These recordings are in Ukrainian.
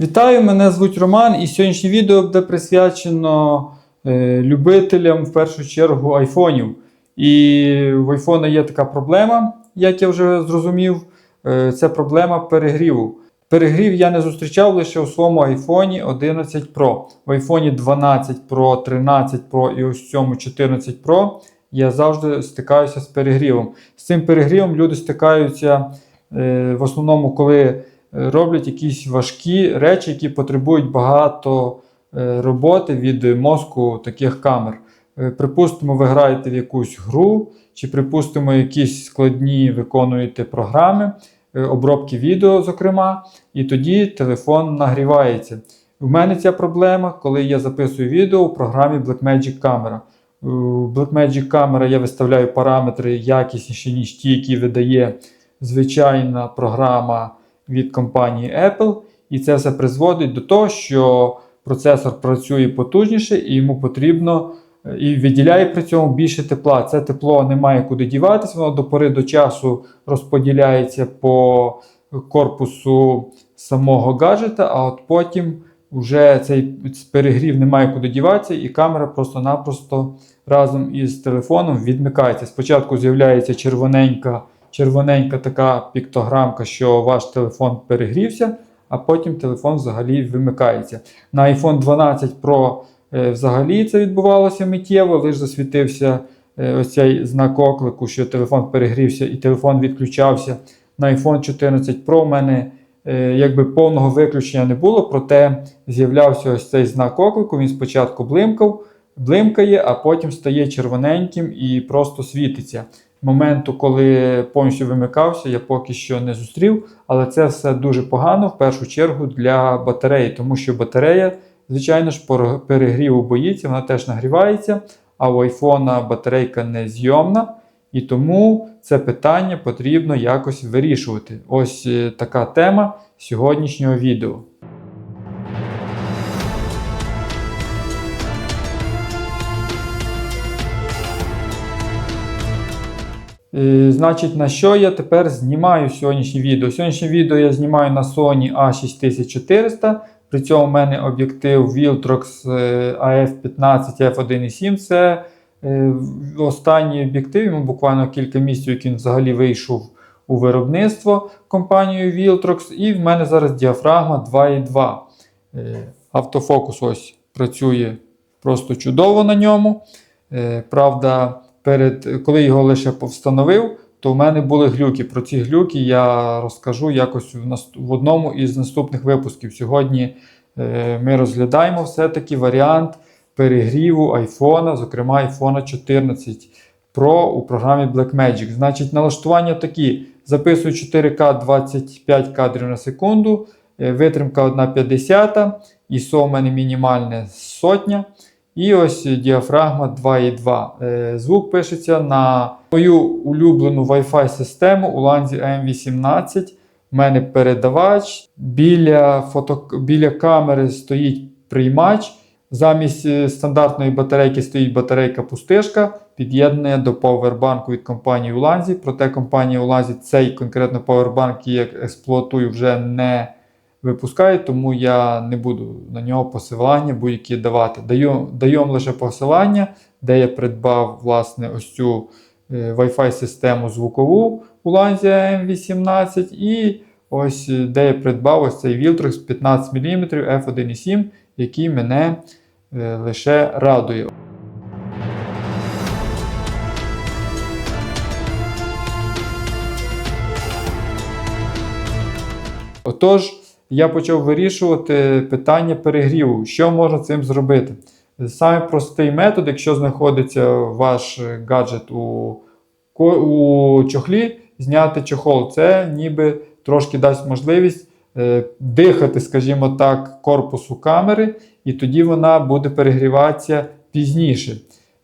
Вітаю, мене звуть Роман, і сьогоднішнє відео буде присвячено е, любителям в першу чергу айфонів. І в айфона є така проблема, як я вже зрозумів, е, це проблема перегріву. Перегрів я не зустрічав лише у своєму iPhone 11 Pro. В iPhone 12 Pro, 13 Pro і ось цьому 14 Pro я завжди стикаюся з перегрівом. З цим перегрівом люди стикаються е, в основному, коли роблять якісь важкі речі, які потребують багато е, роботи від мозку таких камер. Е, Припустимо, ви граєте в якусь гру, чи припустимо, якісь складні виконуєте програми, е, обробки відео, зокрема, і тоді телефон нагрівається. У мене ця проблема, коли я записую відео у програмі Blackmagic Camera. У Blackmagic Camera я виставляю параметри якісніші, ніж ті, які видає звичайна програма від компанії Apple. І це все призводить до того, що процесор працює потужніше і йому потрібно е, і виділяє при цьому більше тепла. Це тепло не має куди діватися, воно до пори до часу розподіляється по корпусу самого гаджета, а от потім вже цей перегрів не має куди діватися, і камера просто-напросто разом із телефоном відмикається. Спочатку з'являється червоненька, червоненька така піктограмка, що ваш телефон перегрівся, а потім телефон взагалі вимикається. На iPhone 12 Pro е, взагалі це відбувалося миттєво, лише засвітився е, ось цей знак оклику, що телефон перегрівся і телефон відключався. На iPhone 14 Pro у мене е, якби повного виключення не було, проте з'являвся ось цей знак оклику. Він спочатку блимкав, блимкає, а потім стає червоненьким і просто світиться. Моменту, коли повністю вимикався, я поки що не зустрів, але це все дуже погано в першу чергу для батареї, тому що батарея, звичайно ж, перегріву боїться, вона теж нагрівається, а у айфона батарейка незйомна. І тому це питання потрібно якось вирішувати. Ось е, така тема сьогоднішнього відео. Значить, на що я тепер знімаю сьогоднішнє відео? Сьогоднішнє відео я знімаю на Sony A6400. При цьому в мене об'єктив Viltrox е, AF15 F1.7. Це е, останній об'єктив, йому буквально кілька місяців, як він взагалі вийшов у виробництво компанією Viltrox. І в мене зараз діафрагма 2.2. Е, Автофокус ось працює просто чудово на ньому. Е, Правда, перед, коли його лише встановив, то в мене були глюки. Про ці глюки я розкажу якось в, наст- в одному із наступних випусків. Сьогодні е, ми розглядаємо все-таки варіант перегріву айфона, зокрема айфона 14 Pro у програмі Blackmagic. Значить, налаштування такі: записую 4К 25 кадрів на секунду, е, витримка 1,50, ISO у мене мінімальне сотня. І ось діафрагма 2.2. Е, Звук пишеться на мою улюблену Wi-Fi систему у ланзі M18. У мене передавач. Біля, фото... Біля камери стоїть приймач. Замість е, стандартної батарейки стоїть батарейка пустишка, під'єднана до павербанку від компанії Ulanzi. Проте компанія Ulanzi цей конкретно павербанк, я експлуатую, вже не випускає, тому я не буду на нього посилання будь-які давати. Даю, даю лише посилання, де я придбав власне ось цю е, Wi-Fi систему звукову у Ulanzi M18 і ось е, де я придбав ось цей Viltrox 15 мм F1.7, який мене е, лише радує. Отож, я почав вирішувати питання перегріву. Що можна цим зробити? Саме простий метод, якщо знаходиться ваш гаджет у, у чохлі, зняти чохол, це ніби трошки дасть можливість е, дихати, скажімо так, корпусу камери, і тоді вона буде перегріватися пізніше.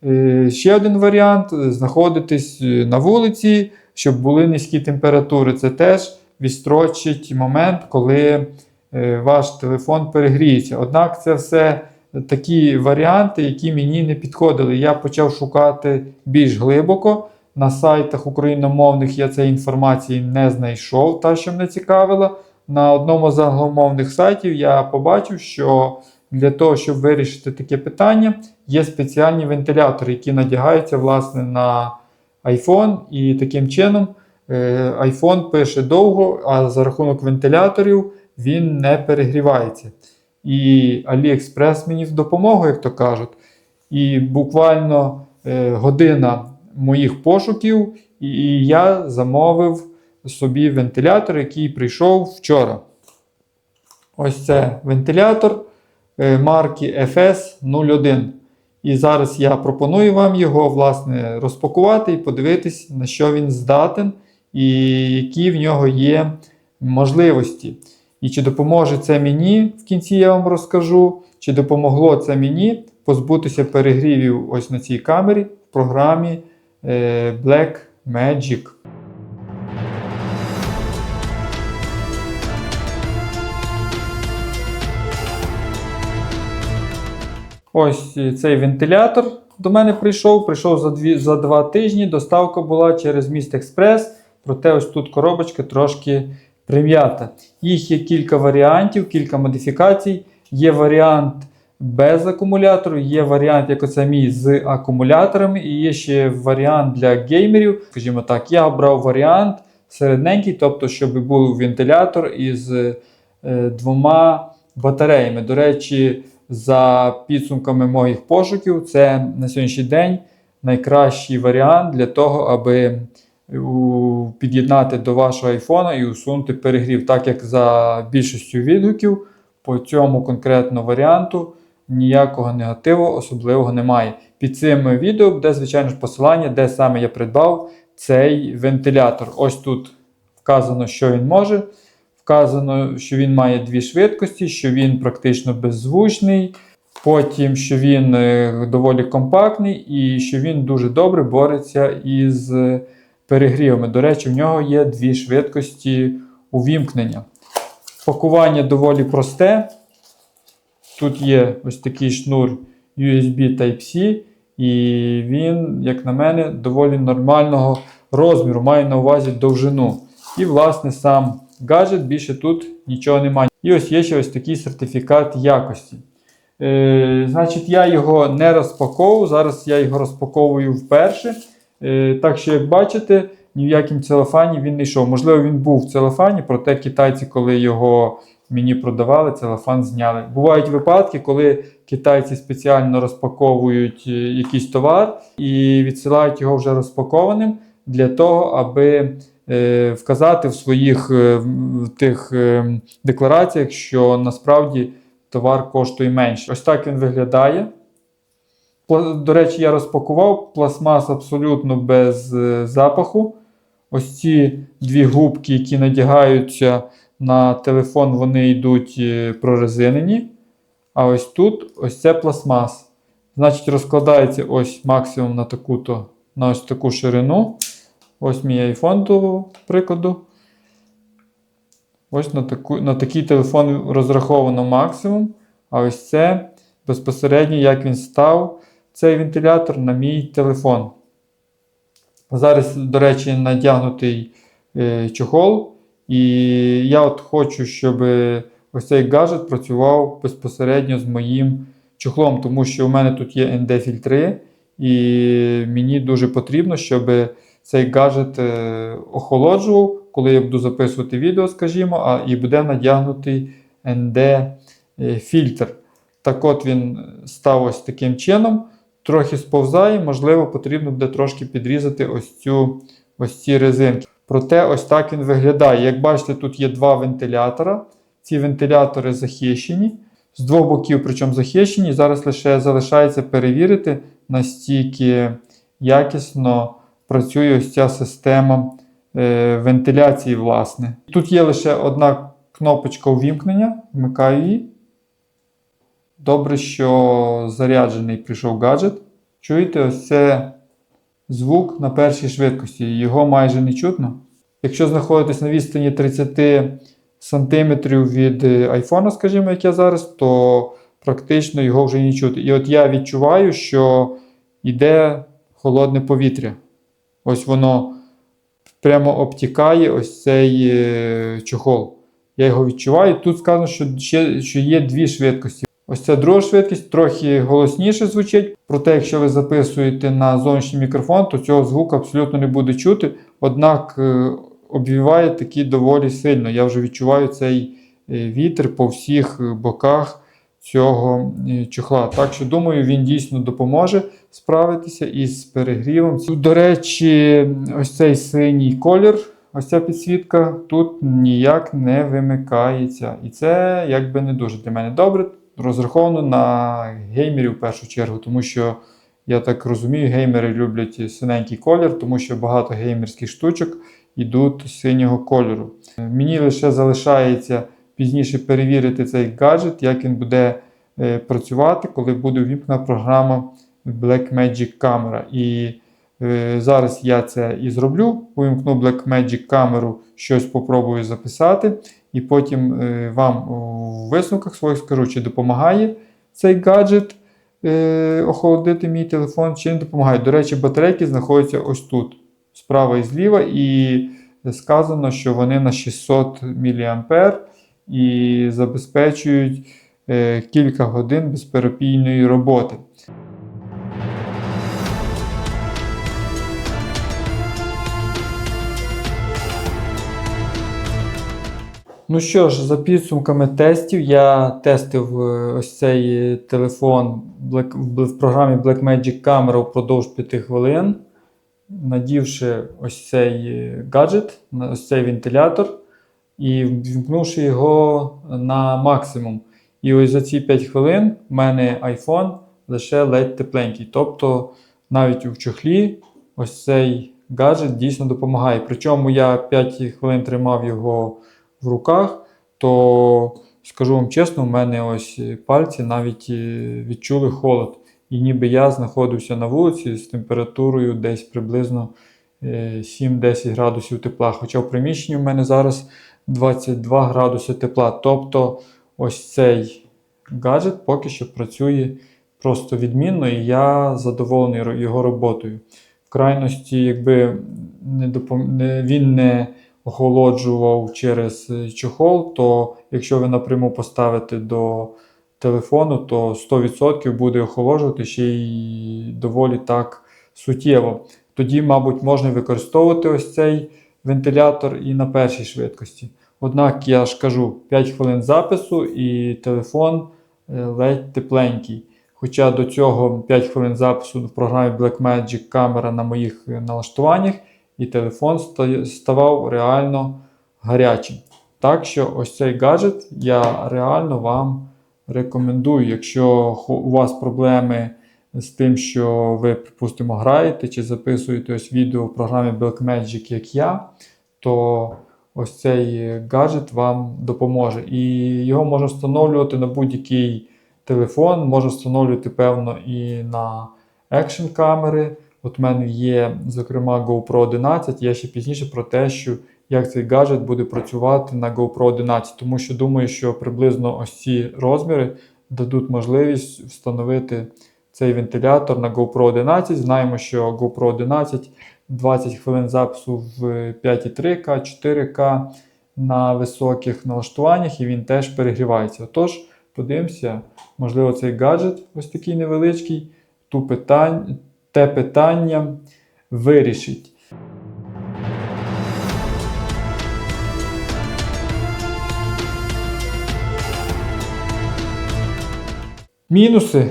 Е, Ще один варіант знаходитись е, на вулиці, щоб були низькі температури. Це теж відстрочить момент, коли е, ваш телефон перегріється. Однак це все такі варіанти, які мені не підходили. Я почав шукати більш глибоко. На сайтах україномовних я цієї інформації не знайшов, та, що мене цікавила. на одному з англомовних сайтів я побачив, що для того, щоб вирішити таке питання, є спеціальні вентилятори, які надягаються власне на iPhone, і таким чином iPhone пише довго, а за рахунок вентиляторів він не перегрівається. І AliExpress мені в допомогу, як то кажуть. І буквально е, година моїх пошуків, і, і я замовив собі вентилятор, який прийшов вчора. Ось це вентилятор е, марки FS01. І зараз я пропоную вам його власне розпакувати і подивитись, на що він здатен, і які в нього є можливості. І чи допоможе це мені в кінці я вам розкажу, чи допомогло це мені позбутися перегрівів ось на цій камері в програмі е, Black Magic. Ось е, цей вентилятор до мене прийшов. Прийшов за, дві, за два тижні. Доставка була через міст Експрес. Проте ось тут коробочка трошки прим'ята. Їх є кілька варіантів, кілька модифікацій. Є варіант без акумулятору, є варіант, як оце мій, з акумуляторами, і є ще варіант для геймерів. Скажімо так, я обрав варіант середненький, тобто, щоб був вентилятор із е, двома батареями. До речі, за підсумками моїх пошуків, це на сьогоднішній день найкращий варіант для того, аби під'єднати до вашого айфона і усунути перегрів, так як за більшістю відгуків по цьому конкретно варіанту ніякого негативу особливого немає. Під цим відео буде, звичайно ж, посилання, де саме я придбав цей вентилятор. Ось тут вказано, що він може. Вказано, що він має дві швидкості, що він практично беззвучний. Потім, що він е, доволі компактний і що він дуже добре бореться із перегрівами. До речі, в нього є дві швидкості увімкнення. Пакування доволі просте. Тут є ось такий шнур USB Type-C, і він, як на мене, доволі нормального розміру, має на увазі довжину. І, власне, сам гаджет більше тут нічого немає. І ось є ще ось такий сертифікат якості. Е, значить, я його не розпаковував. Зараз я його розпаковую вперше. Е, так що, як бачите, ні в якому целофані він не йшов. Можливо, він був в целофані, проте китайці, коли його мені продавали, целофан зняли. Бувають випадки, коли китайці спеціально розпаковують е, якийсь товар і відсилають його вже розпакованим для того, аби е, вказати в своїх в тих деклараціях, що насправді товар коштує менше. Ось так він виглядає. До речі, я розпакував пластмас абсолютно без е, запаху. Ось ці дві губки, які надягаються на телефон, вони йдуть е, прорезинені. А ось тут ось це пластмас. Значить, розкладається ось максимум на таку-то, на ось таку ширину. Ось мій iPhone, до прикладу. Ось на, таку, на такий телефон розраховано максимум. А ось це безпосередньо, як він став, цей вентилятор на мій телефон. Зараз, до речі, надягнутий е, чохол. І я от хочу, щоб ось цей гаджет працював безпосередньо з моїм чохлом, тому що у мене тут є ND-фільтри, і мені дуже потрібно, щоб цей гаджет е, охолоджував, коли я буду записувати відео, скажімо, а і буде надягнутий ND-фільтр. Так от він став ось таким чином, трохи сповзає, можливо, потрібно буде трошки підрізати ось цю ось ці резинки. Проте ось так він виглядає. Як бачите, тут є два вентилятора. Ці вентилятори захищені, з двох боків, причому захищені. Зараз лише залишається перевірити, настільки якісно працює ось ця система е, вентиляції, власне. Тут є лише одна кнопочка увімкнення, вмикаю її. Добре, що заряджений прийшов гаджет. Чуєте, ось це звук на першій швидкості. Його майже не чутно. Якщо знаходитесь на відстані 30 см від е, айфона, скажімо, як я зараз, то практично його вже не чути. І от я відчуваю, що йде холодне повітря. Ось воно прямо обтікає ось цей е, чохол. я його відчуваю. Тут сказано, що, ще, що є дві швидкості. Ось ця друга швидкість трохи голосніше звучить. Проте, якщо ви записуєте на зовнішній мікрофон, то цього звуку абсолютно не буде чути. Однак е, обвіває таки доволі сильно. Я вже відчуваю цей е, вітер по всіх е, боках цього чохла. Так що думаю, він дійсно допоможе справитися із перегрівом. До речі, ось цей синій колір, ось ця підсвітка тут ніяк не вимикається. І це якби не дуже для мене добре. Розраховано на геймерів в першу чергу, тому що я так розумію, геймери люблять синенький колір, тому що багато геймерських штучок йдуть синього кольору. Мені лише залишається пізніше перевірити цей гаджет, як він буде е, працювати, коли буде ввімкнена програма Blackmagic Camera. І е, зараз я це і зроблю. Увімкну Blackmagic камеру, щось попробую записати, і потім е, вам у висновках своїх скажу, чи допомагає цей гаджет е, охолодити мій телефон, чи не допомагає. До речі, батарейки знаходяться ось тут, справа і зліва, і сказано, що вони на 600 мА і забезпечують е, кілька годин безперебійної роботи. Ну що ж, за підсумками тестів, я тестив е, ось цей телефон в в програмі Blackmagic Camera впродовж 5 хвилин, надівши ось цей е, гаджет, ось цей вентилятор і вімкнувши його на максимум. І ось за ці 5 хвилин в мене iPhone лише ледь тепленький. Тобто навіть у чохлі ось цей гаджет дійсно допомагає. Причому я 5 хвилин тримав його в руках, то скажу вам чесно, у мене ось пальці навіть е, відчули холод. І ніби я знаходився на вулиці з температурою десь приблизно е, 7-10 градусів тепла. Хоча в приміщенні в мене зараз 22 градуси тепла. Тобто ось цей гаджет поки що працює просто відмінно, і я задоволений його роботою. В крайності, якби не допом... він не охолоджував через е, чохол, то якщо ви напряму поставите до телефону, то 100% буде охолоджувати ще й доволі так суттєво. Тоді, мабуть, можна використовувати ось цей вентилятор і на першій швидкості. Однак я ж кажу 5 хвилин запису і телефон е, ледь тепленький. Хоча до цього 5 хвилин запису в програмі Blackmagic камера на моїх е, налаштуваннях, і телефон ставав реально гарячим. Так що ось цей гаджет я реально вам рекомендую. Якщо у вас проблеми з тим, що ви, припустимо, граєте чи записуєте ось відео в програмі Blackmagic, як я, то ось цей гаджет вам допоможе. І його можна встановлювати на будь-який телефон, можна встановлювати, певно, і на екшн камери. От в мене є, зокрема, GoPro 11. Я ще пізніше про те, що як цей гаджет буде працювати на GoPro 11, тому що думаю, що приблизно ось ці розміри дадуть можливість встановити цей вентилятор на GoPro 11. Знаємо, що GoPro 11 20 хвилин запису в 5,3К, 4К на високих налаштуваннях, і він теж перегрівається. Отож, подивимося, можливо, цей гаджет, ось такий невеличкий, ту питань, те питання вирішить. Мінуси.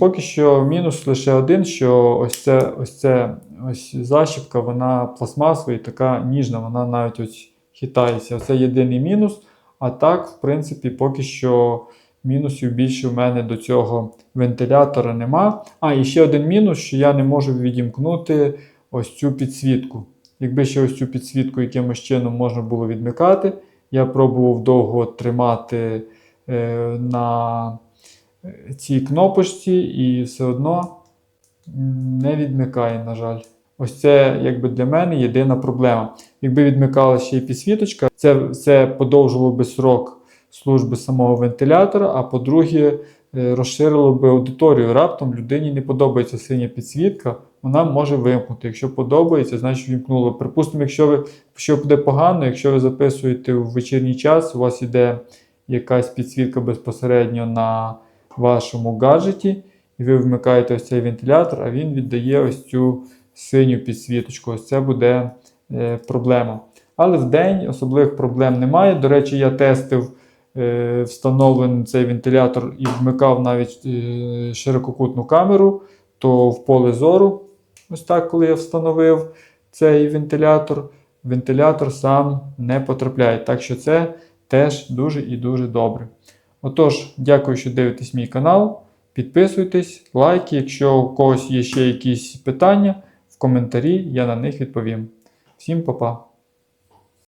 Поки що мінус лише один, що ось це, ось це ось защіпка, вона пластмасова і така ніжна, вона навіть ось хитається. Це єдиний мінус. А так, в принципі, поки що мінусів більше в мене до цього вентилятора нема. А, і ще один мінус, що я не можу відімкнути ось цю підсвітку. Якби ще ось цю підсвітку якимось чином можна було відмикати, я пробував довго тримати е, на е, цій кнопочці і все одно не відмикає, на жаль. Ось це якби для мене єдина проблема. Якби відмикала ще й підсвіточка, це, це подовжило би срок служби самого вентилятора, а по-друге, е, розширило би аудиторію. Раптом людині не подобається синя підсвітка, вона може вимкнути. Якщо подобається, значить вімкнуло. Припустимо, якщо ви що буде погано, якщо ви записуєте в вечірній час, у вас іде якась підсвітка безпосередньо на вашому гаджеті, і ви вмикаєте ось цей вентилятор, а він віддає ось цю синю підсвіточку. Ось це буде е, проблема. Але в день особливих проблем немає. До речі, я тестив встановлений цей вентилятор і вмикав навіть е, ширококутну камеру, то в поле зору, ось так, коли я встановив цей вентилятор, вентилятор сам не потрапляє. Так що це теж дуже і дуже добре. Отож, дякую, що дивитесь мій канал. Підписуйтесь, лайки. Якщо у когось є ще якісь питання, в коментарі я на них відповім. Всім па-па!